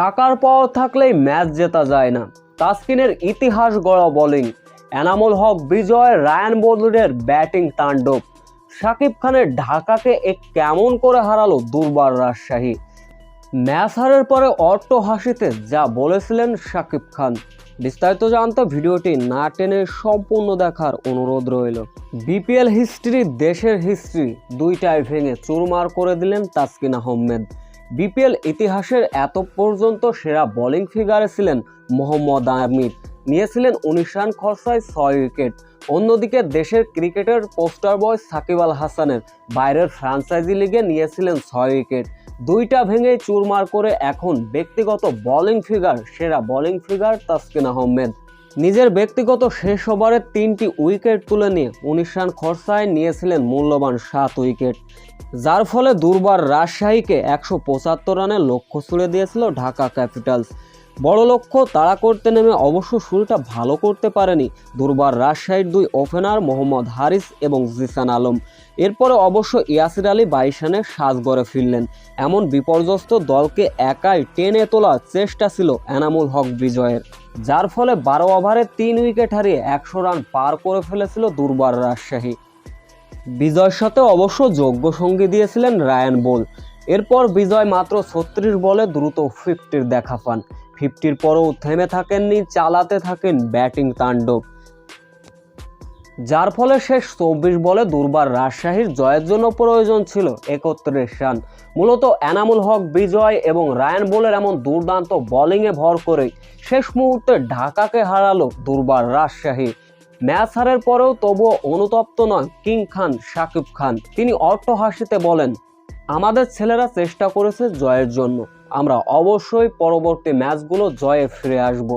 টাকার পাওয়া থাকলেই ম্যাচ জেতা যায় না। তাসকিনের ইতিহাস গড়া বোলিং এনামুল হক, বিজয়, রায়ান বোল্ডের ব্যাটিং তাণ্ডব। শাকিব খানের ঢাকাকে এ কেমন করে হারালো দুর্বার রাজশাহী। ম্যাচ হারের পরে অট্ট হাসিতে যা বলেছিলেন শাকিব খান। বিস্তারিত জানতে ভিডিওটি না টেনে সম্পূর্ণ দেখার অনুরোধ রইল। বিপিএল হিস্ট্রি দেশের হিস্ট্রি দুইটাই ভেঙে চুরমার করে দিলেন তাসকিন আহমেদ। বিপিএল ইতিহাসের এত পর্যন্ত সেরা বোলিং ফিগারে ছিলেন মোহাম্মদ আমির। নিয়েছিলেন উনিশ রান, খরচায় ছয় উইকেট। অন্যদিকে দেশের ক্রিকেটের পোস্টার বয় সাকিব আল হাসানের বাইরের ফ্রাঞ্চাইজি লিগে নিয়েছিলেন ছয় উইকেট। দুইটা ভেঙে চুরমার করে এখন ব্যক্তিগত বোলিং ফিগার সেরা বোলিং ফিগার তাসকিন আহমেদ। নিজের ব্যক্তিগত শেষ ওভারে তিনটি উইকেট তুলে নিয়ে উনিশ রান খরচায় নিয়েছিলেন মূল্যবান সাত উইকেট। যার ফলে দুর্বার রাজশাহীকে একশো পঁচাত্তর রানের লক্ষ্য ছুড়ে দিয়েছিল ঢাকা ক্যাপিটালস। বড় লক্ষ্য, তাড়া করতে নেমে অবশ্য শুরুটা ভালো করতে পারেনি দুর্বার রাজশাহীর দুই ওপেনার মোহাম্মদ হারিস এবং জিসান আলম। এরপরে অবশ্য ইয়াসির আলী বাইশ রানে সাজ গড়ে ফিরলেন। এমন বিপর্যস্ত দলকে একাই টেনে তোলার চেষ্টা ছিল এনামুল হক বিজয়ের। যার ফলে বারো ওভারে তিন উইকেট হারিয়ে একশো রান পার করে ফেলেছিল দুর্বার রাজশাহী। বিজয়ের সাথে অবশ্য যোগ্য সঙ্গী দিয়েছিলেন রায়ান বোল। এরপর বিজয় মাত্র ছত্রিশ বলে দ্রুত ফিফটির দেখা পান। ফিফটির পরও থেমে থাকেননি, চালাতে থাকেন ব্যাটিং তাণ্ডব। যার ফলে শেষ চব্বিশ বলে দুর্বার রাজশাহীর জয়ের জন্য প্রয়োজন ছিল একত্রিশ রান। মূলত এনামুল হক, বিজয় এবং রায়ান বোলের এমন দুর্দান্ত বোলিংয়ে ভর করে শেষ মুহূর্তে ঢাকাকে হারালো দুর্বার রাজশাহী। ম্যাচ হারের পরেও তবুও অনুতপ্ত নয় কিং খান শাকিব খান। তিনি অট্ট হাসিতে বলেন, আমাদের ছেলেরা চেষ্টা করেছে জয়ের জন্য। আমরা অবশ্যই পরবর্তী ম্যাচগুলো জয়ে ফিরে আসব।